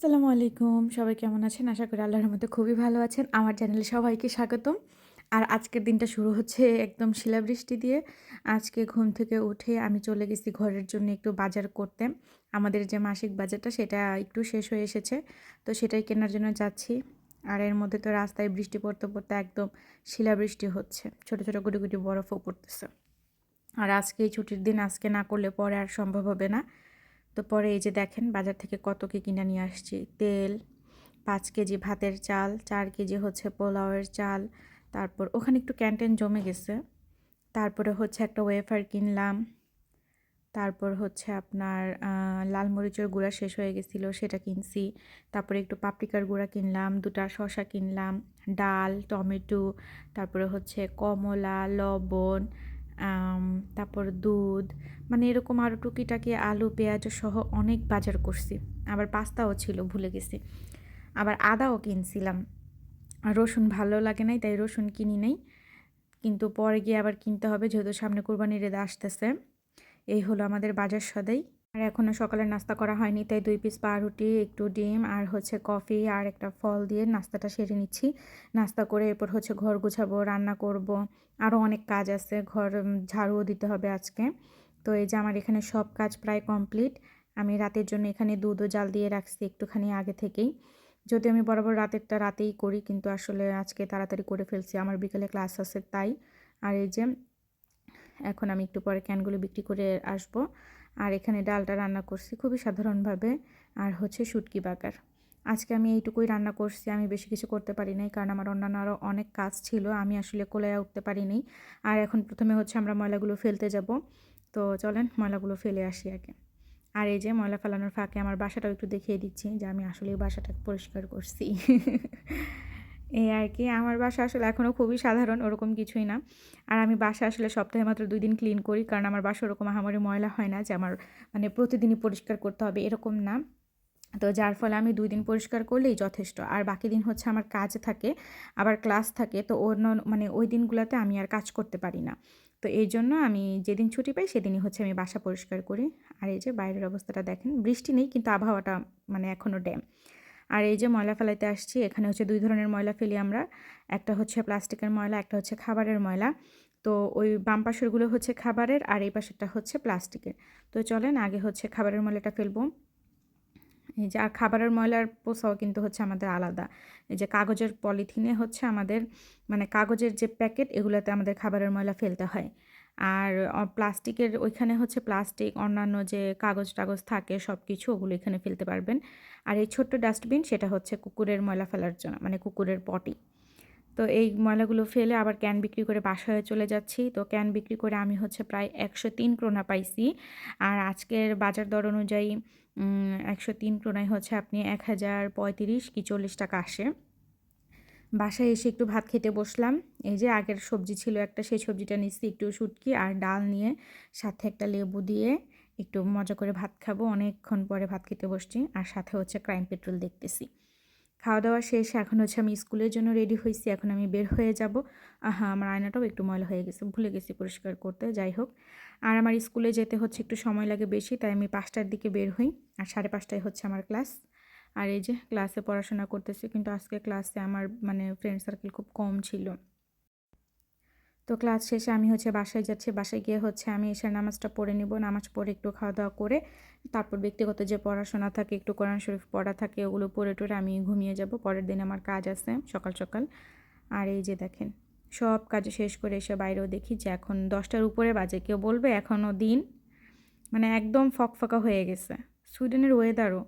আসসালামু আলাইকুম। সবাই কেমন আছেন? আশা করি আল্লাহর মধ্যে খুবই ভালো আছেন। আমার চ্যানেলে সবাইকে স্বাগতম। আর আজকের দিনটা শুরু হচ্ছে একদম শিলাবৃষ্টি দিয়ে। আজকে ঘুম থেকে উঠে আমি চলে গেছি ঘরের জন্য একটু বাজার করতে। আমাদের যে মাসিক বাজারটা সেটা একটু শেষ হয়ে এসেছে। তো সেটাই কেনার জন্য যাচ্ছি। আর এর মধ্যে তো রাস্তায় বৃষ্টি পড়তে পড়তে একদম শিলাবৃষ্টি হচ্ছে। ছোট ছোট, গুটি গুটি বরফও পড়তেছে। আর আজকে এই ছুটির দিন, আজকে না করলে পরে আর সম্ভব হবে না। তো পরে এই যে দেখেন বাজার থেকে কত কি কিনে নিয়ে আসছি। তেল, পাঁচ কেজি ভাতের চাল, চার কেজি হচ্ছে পোলাওয়ের চাল, তারপর ওখানে একটু ক্যান্টিন জমে গেছে। তারপরে হচ্ছে একটা ওয়েফার কিনলাম। তারপর হচ্ছে আপনার লাল মরিচের গুঁড়া শেষ হয়ে গেছিল, সেটা কিনছি। তারপরে একটু পাপরিকার গুঁড়া কিনলাম, দুটা শশা কিনলাম, ডাল, টমেটো, তারপরে হচ্ছে কমলা, লবণ তারপর দুধ মানে এরকম আরও টুকিটাকি আলু, পেঁয়াজ সহ অনেক বাজার করছি। আবার পাস্তাও ছিল, ভুলে গেছি। আবার আদাও কিনছিলাম। রসুন ভালো লাগে নাই, তাই রসুন কিনি নাই। কিন্তু পরে গিয়ে আবার কিনতে হবে, যেহেতু সামনে কোরবানির ঈদ আসতেছে। এই হলো আমাদের বাজার সদাই। আর এখনও সকালে নাস্তা করা হয়নি, তাই দুই পিস পাউরুটি একটু ডিম আর হচ্ছে কফি আর একটা ফল দিয়ে নাস্তাটা সেরে নিচ্ছি। নাস্তা করে এরপর হচ্ছে ঘর গুছাবো, রান্না করব। আরও অনেক কাজ আছে, ঘর ঝাড়ুও দিতে হবে আজকে। তো এই যে আমার এখানে সব কাজ প্রায় কমপ্লিট। আমি রাতের জন্য এখানে দুধও জাল দিয়ে রাখছি একটুখানি আগে থেকেই। যদি আমি বরাবর রাতেরটা রাতেই করি, কিন্তু আসলে আজকে তাড়াতাড়ি করে ফেলছি, আমার বিকেলে ক্লাস আছে তাই। আর এই যে, এখন আমি একটু পরে ক্যানগুলো বিক্রি করে আসব। আর এখানে ডালটা রান্না করছি খুবই সাধারণভাবে, আর হচ্ছে শুটকি বাগার। আজকে আমি এইটুকুই রান্না করছি, আমি বেশি কিছু করতে পারি নাই, কারণ আমার অন্যান্য আরও অনেক কাজ ছিল, আমি আসলে কোলায় উঠতে পারিনি আর এখন প্রথমে হচ্ছে আমরা ময়লাগুলো ফেলতে যাব। তো চলেন ময়লাগুলো ফেলে আসি আগে। আর এই যে ময়লা ফেলানোর ফাঁকে আমার বাসাটাও একটু দেখিয়ে দিচ্ছি যে আমি আসলে বাসাটা পরিষ্কার করছি। এই আর কি। আমার বাসা আসলে এখনও খুবই সাধারণ, ওরকম কিছুই না। আর আমি বাসা আসলে সপ্তাহে মাত্র দুই দিন ক্লিন করি, কারণ আমার বাসা ওরকম আহামরি ময়লা হয় না যে আমার মানে প্রতিদিনই পরিষ্কার করতে হবে, এরকম না। তো যার ফলে আমি দুই দিন পরিষ্কার করলেই যথেষ্ট। আর বাকি দিন হচ্ছে আমার কাজ থাকে, আবার ক্লাস থাকে, তো অন্য মানে ওই দিনগুলোতে আমি আর কাজ করতে পারি না। তো এই জন্য আমি যেদিন ছুটি পাই, সেদিনই হচ্ছে আমি বাসা পরিষ্কার করি। আর এই যে বাইরের অবস্থাটা দেখেন, বৃষ্টি নেই, কিন্তু আবহাওয়াটা মানে এখনও ড্যাম। আর এই যে ময়লা ফেলাইতে আসছি, এখানে হচ্ছে দুই ধরনের ময়লা ফেলি আমরা। একটা হচ্ছে প্লাস্টিকের ময়লা, একটা হচ্ছে খাবারের ময়লা। তো ওই বাম পাশেরগুলো হচ্ছে খাবারের আর এই পাশেরটা হচ্ছে প্লাস্টিকের। তো চলেন আগে হচ্ছে খাবারের ময়লাটা ফেলব। এই যে, আর খাবারের ময়লার পোষাও কিন্তু হচ্ছে আমাদের আলাদা। এই যে কাগজের পলিথিনে হচ্ছে আমাদের মানে কাগজের যে প্যাকেট, এগুলোতে আমাদের খাবারের ময়লা ফেলতে হয়। আর প্লাস্টিকের ওইখানে হচ্ছে প্লাস্টিক, অন্যান্য যে কাগজ টাগজ থাকে সব কিছু ওগুলো এখানে ফেলতে পারবেন। আর এই ছোট্ট ডাস্টবিন সেটা হচ্ছে কুকুরের ময়লা ফেলার জন্য মানে কুকুরের পটি। তো এই ময়লাগুলো ফেলে আবার ক্যান বিক্রি করে বাসায় চলে যাচ্ছি। তো ক্যান বিক্রি করে আমি হচ্ছে প্রায় একশো তিন ক্রোনা পাইছি। আর আজকের বাজার দর অনুযায়ী একশো তিন ক্রোনায় হচ্ছে আপনি এক হাজার পঁয়ত্রিশ কি চল্লিশ টাকা আসে। বাসায় এসে একটু ভাত খেতে বসলাম। এই যে আগের সবজি ছিল একটা, সেই সবজিটা নিচ্ছি একটু শুটকি আর ডাল নিয়ে, সাথে একটা লেবু দিয়ে একটু মজা করে ভাত খাব। অনেকক্ষণ পরে ভাত খেতে বসছি আর সাথে হচ্ছে ক্রাইম পেট্রোল দেখতেছি। খাওয়া দাওয়া শেষে, এখন হচ্ছে আমি স্কুলের জন্য রেডি হয়েছি, এখন আমি বের হয়ে যাব। আহা, আমার আয়নাটাও একটু ময়লা হয়ে গেছে, ভুলে গেছি পরিষ্কার করতে, যাই হোক। আর আমার স্কুলে যেতে হচ্ছে একটু সময় লাগে বেশি, তাই আমি পাঁচটার দিকে বের হই, আর সাড়ে পাঁচটায় হচ্ছে আমার ক্লাস। আর এই যে ক্লাসে পড়াশোনা করতেছি, কিন্তু আজকে ক্লাসে আমার মানে ফ্রেন্ড সার্কেল খুব কম ছিল। তো ক্লাস শেষে আমি হচ্ছে বাসায় যাচ্ছি, বাসায় গিয়ে হচ্ছে আমি এসে নামাজটা পড়ে নিব, নামাজ পড়ে একটু খাওয়া দাওয়া করে, তারপর ব্যক্তিগত যে পড়াশোনা থাকে, একটু কোরআন শরীফ পড়া থাকে, ওগুলো পড়ে টরে আমি ঘুমিয়ে যাব, পরের দিন আমার কাজ আছে সকাল সকাল। আর এই যে দেখেন, সব কাজ শেষ করে এসে বাইরেও দেখি যে এখন দশটার উপরে বাজে, কেউ বলবে এখনও দিন মানে একদম ফকফকা হয়ে গেছে। সুইডেনের ওয়েদারও